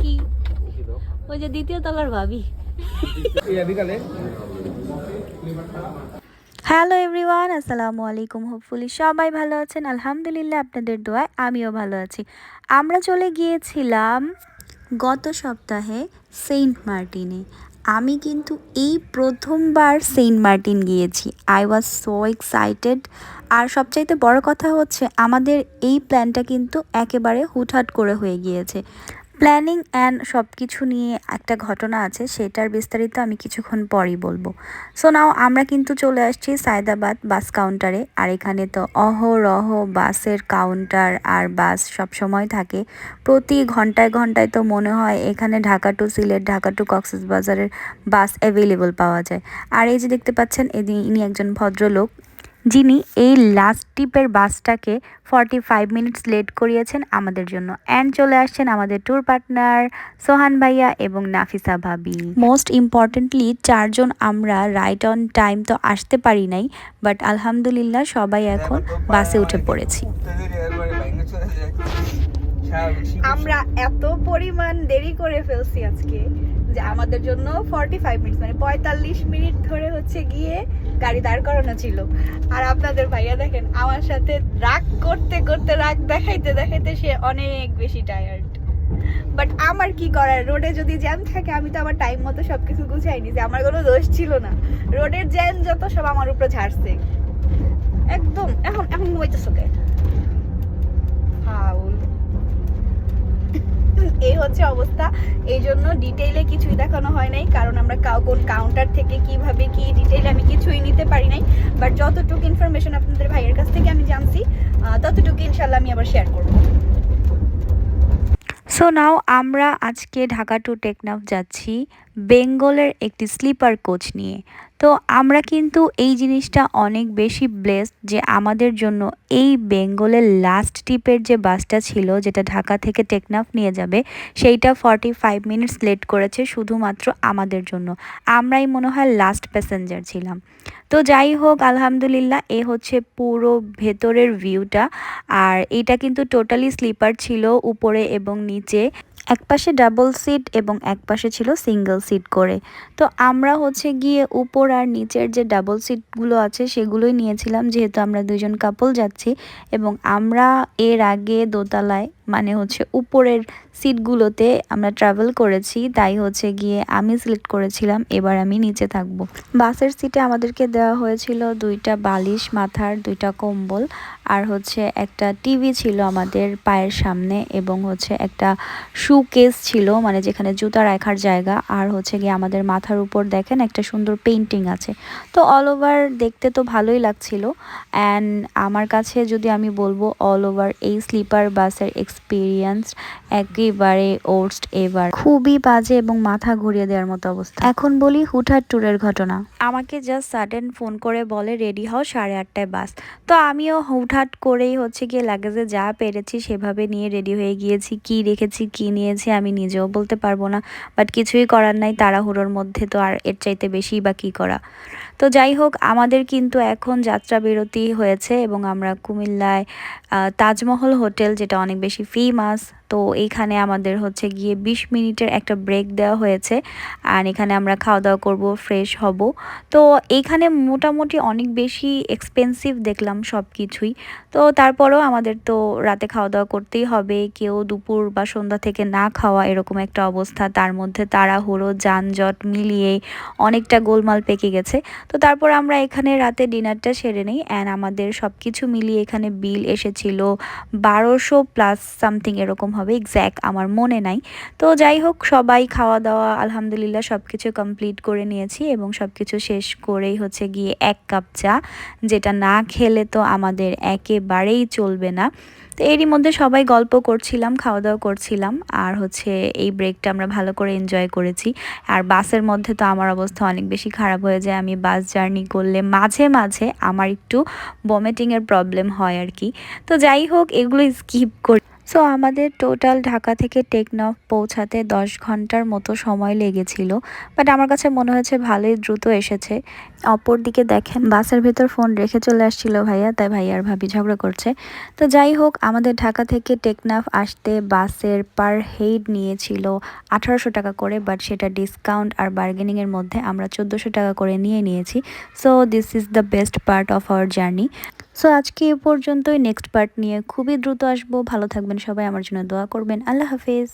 কি? ওই যে দ্বিতীয় তলার ভাবি। হ্যালো এভরিওয়ান আসসালামু আলাইকুম। হোপফুলি সবাই ভালো আছেন। আলহামদুলিল্লাহ আপনাদের দোয়ায় আমিও ভালো আছি। আমরা চলে গিয়েছিলাম গত সপ্তাহে সেন্ট মার্টিনে। আমি কিন্তু এই প্রথমবার সেন্ট মার্টিন গিয়েছি। আই ওয়াজ সো এক্সাইটেড আর সবচাইতে বড় কথা হচ্ছে আমাদের এই প্ল্যানটা কিন্তু একেবারে হুটহাট করে হয়ে গিয়েছে। প্ল্যানিং অ্যান্ড সব কিছু নিয়ে একটা ঘটনা আছে, সেটার বিস্তারিত আমি কিছুক্ষণ পরই বলব। সো নাও আমরা কিন্তু চলে আসছি সায়দাবাদ বাস কাউন্টারে আর এখানে তো অহরহ বাসের কাউন্টার আর বাস সব সময় থাকে। প্রতি ঘন্টায় ঘন্টায় তো মনে হয় এখানে ঢাকা টু সিলেট, ঢাকা টু কক্সবাজারের বাস অ্যাভেলেবল পাওয়া যায়। আর এই যে দেখতে পাচ্ছেন, এদি- ইনি একজন ভদ্রলোক। যিনি এই লাস্ট টিপের বাসটাকে ফর্টি ফাইভ মিনিটস লেট করিয়েছেন আমাদের জন্য। অ্যান্ড চলে আসছেন আমাদের ট্যুর পার্টনার সোহান ভাইয়া এবং নাফিসা ভাবি। মোস্ট ইম্পর্টেন্টলি চারজন আমরা রাইট অন টাইম তো আসতে পারি নাই বাট আলহামদুলিল্লাহ সবাই এখন বাসে উঠে পড়েছি। আমরা এত পরিমাণ দেরি করে ফেলছি আজকে যে আমাদের জন্য ফর্টি ফাইভ মিনিট মানে পঁয়তাল্লিশ মিনিট ধরে হচ্ছে গিয়ে গাড়ি দাঁড় করানো ছিল। আর আপনাদের ভাইয়া দেখেন, আমার সাথে রাগ করতে করতে, রাগ দেখাইতে দেখাইতে সে অনেক বেশি টায়ার্ড বাট আমার কি করার? রোডে যদি জ্যাম থাকে, আমি তো আমার টাইম মতো সব কিছু গুছাইনি যে আমার কোনো দোষ ছিল না। রোডের জ্যাম যত সব আমার উপরে ঝাড়ছে। একদম, এখন এখন ঘুমাইতেছো কে ফাউল এই হচ্ছে অবস্থা। এই জন্য ডিটেইলে কিছুই দেখানো হয় নাই, কারণ আমরা কোন কাউন্টার থেকে কীভাবে কি ডিটেইল আমি কিছুই নিতে পারি নাই। বাট যতটুকু ইনফরমেশন আপনাদের ভাইয়ের কাছ থেকে আমি জানছি ততটুকু ইনশাল্লাহ আমি আবার শেয়ার করব। সো নাও আমরা আজকে ঢাকা টু টেকনাফ যাচ্ছি বেঙ্গলের একটি স্লিপার কোচ নিয়ে। তো আমরা কিন্তু এই জিনিসটা অনেক বেশি ব্লেসড যে আমাদের জন্য এই বেঙ্গলের লাস্ট টিপের যে বাসটা ছিল, যেটা ঢাকা থেকে টেকনাফ নিয়ে যাবে, সেইটা ফর্টি ফাইভ মিনিটস লেট করেছে শুধুমাত্র আমাদের জন্য। আমরাই মনে হয় লাস্ট প্যাসেঞ্জার ছিলাম। তো যাই হোক, আলহামদুলিল্লাহ, এ হচ্ছে পুরো ভেতরের ভিউটা আর এটা কিন্তু টোটালি স্লিপার ছিল উপরে এবং নিচে। এক পাশে ডাবল সিট এবং এক পাশে ছিল সিঙ্গেল সিট করে। তো আমরা হচ্ছে গিয়ে উপর আর নিচের যে ডাবল সিটগুলো আছে সেগুলোই নিয়েছিলাম, যেহেতু আমরা দুজন কাপল যাচ্ছি। এবং আমরা এর আগে দোতলায় মানে হচ্ছে উপরের সিটগুলোতে আমরা ট্রাভেল করেছি, তাই হচ্ছে গিয়ে আমি সিলেক্ট করেছিলাম, এবার আমি নিচে থাকব। বাসের সিটে আমাদেরকে দেওয়া হয়েছিল দুইটা বালিশ মাথার, দুইটা কম্বল, আর হচ্ছে একটা টিভি ছিল আমাদের পায়ের সামনে, এবং হচ্ছে একটা শু কেস ছিল মানে যেখানে জুতা রাখার জায়গা, আর হচ্ছে গিয়ে আমাদের মাথার উপর দেখেন একটা সুন্দর পেন্টিং আছে। তো অল ওভার দেখতে তো ভালোই লাগছিল অ্যান্ড আমার কাছে যদি আমি বলব অল ওভার এই স্লিপার বাসের এক্সপিরিয়েন্স একেবারে ওর্স্ট এবার খুবই বাজে এবং মাথা ঘুরিয়ে দেওয়ার মতো অবস্থা। এখন বলি হুটহাট ট্যুরের ঘটনা। আমাকে জাস্ট সাডেন ফোন করে বলে রেডি হও, সাড়ে আটটায় বাস তো আমিও হুটহাট করেই হচ্ছে গিয়ে লাগেজে যা পেরেছি সেভাবে নিয়ে রেডি হয়ে গিয়েছি। কি রেখেছি, কি নিয়েছি আমি নিজেও বলতে পারব না। বাট কিছুই করার নাই, তাড়াহুড়োর মধ্যে তো আর এর চাইতে বেশি বা কী করা? তো যাই হোক, আমাদের কিন্তু এখন যাত্রা বিরতি হয়েছে এবং আমরা কুমিল্লায় তাজমহল হোটেল, যেটা অনেক বেশি ফেমাস তো এইখানে আমাদের হচ্ছে গিয়ে বিশ মিনিটের একটা ব্রেক দেওয়া হয়েছে আর এখানে আমরা খাওয়া দাওয়া করব ফ্রেশ হব। তো এইখানে মোটামুটি অনেক বেশি এক্সপেন্সিভ দেখলাম সব কিছুই তো তারপরেও আমাদের তো রাতে খাওয়া দাওয়া করতেই হবে, কেউ দুপুর বা সন্ধ্যা থেকে না খাওয়া এরকম একটা অবস্থা। তার মধ্যে তাড়াহুড়ো, যানজট মিলিয়ে অনেকটা গোলমাল পেকে গেছে। তো তারপর আমরা এখানে রাতে ডিনারটা সেরে নিই অ্যান্ড আমাদের সব কিছু মিলিয়ে এখানে বিল এসেছিল বারোশো প্লাস সামথিং এরকম হবে এক্স্যাক্ট আমার মনে নাই। তো যাই হোক, সবাই খাওয়া দাওয়া, আলহামদুলিল্লাহ সব কিছু কমপ্লিট করে নিয়েছি এবং সব কিছু শেষ করেই হচ্ছে গিয়ে এক কাপ চা, যেটা না খেলে তো আমাদের একেবারেই চলবে না। তো এরই মধ্যে সবাই গল্প করছিলাম, খাওয়া দাওয়া করছিলাম, আর হচ্ছে এই ব্রেকটা আমরা ভালো করে এনজয় করেছি। আর বাসের মধ্যে তো আমার অবস্থা অনেক বেশি খারাপ হয়ে যায়, আমি বাস জার্নি করলে মাঝে মাঝে আমার একটু বমেটিংয়ের প্রবলেম হয় আর কি। তো যাই হোক এগুলো স্কিপ করি সো আমাদের টোটাল ঢাকা থেকে টেকনাফ পৌঁছাতে দশ ঘণ্টার মতো সময় লেগেছিল বাট আমার কাছে মনে হয়েছে ভালোই দ্রুত এসেছে। অপর দিকে দেখেন, বাসের ভেতর ফোন রেখে চলে আসছিল ভাইয়া, তাই ভাইয়ার ভাবি ঝগড়া করছে। তো যাই হোক, আমাদের ঢাকা থেকে টেকনাফ আসতে বাসের পার হেড নিয়েছিল আঠারোশো টাকা করে বাট সেটা ডিসকাউন্ট আর বার্গেনিংয়ের মধ্যে আমরা চোদ্দোশো টাকা করে নিয়ে নিয়েছি। So this is the best part of our journey so আজকে এ পর্যন্তই নেক্সট পার্ট নিয়ে খুবই দ্রুত আসব। ভালো থাকবেন সবাই, আমার জন্য দোয়া করবেন। আল্লাহ হাফেজ।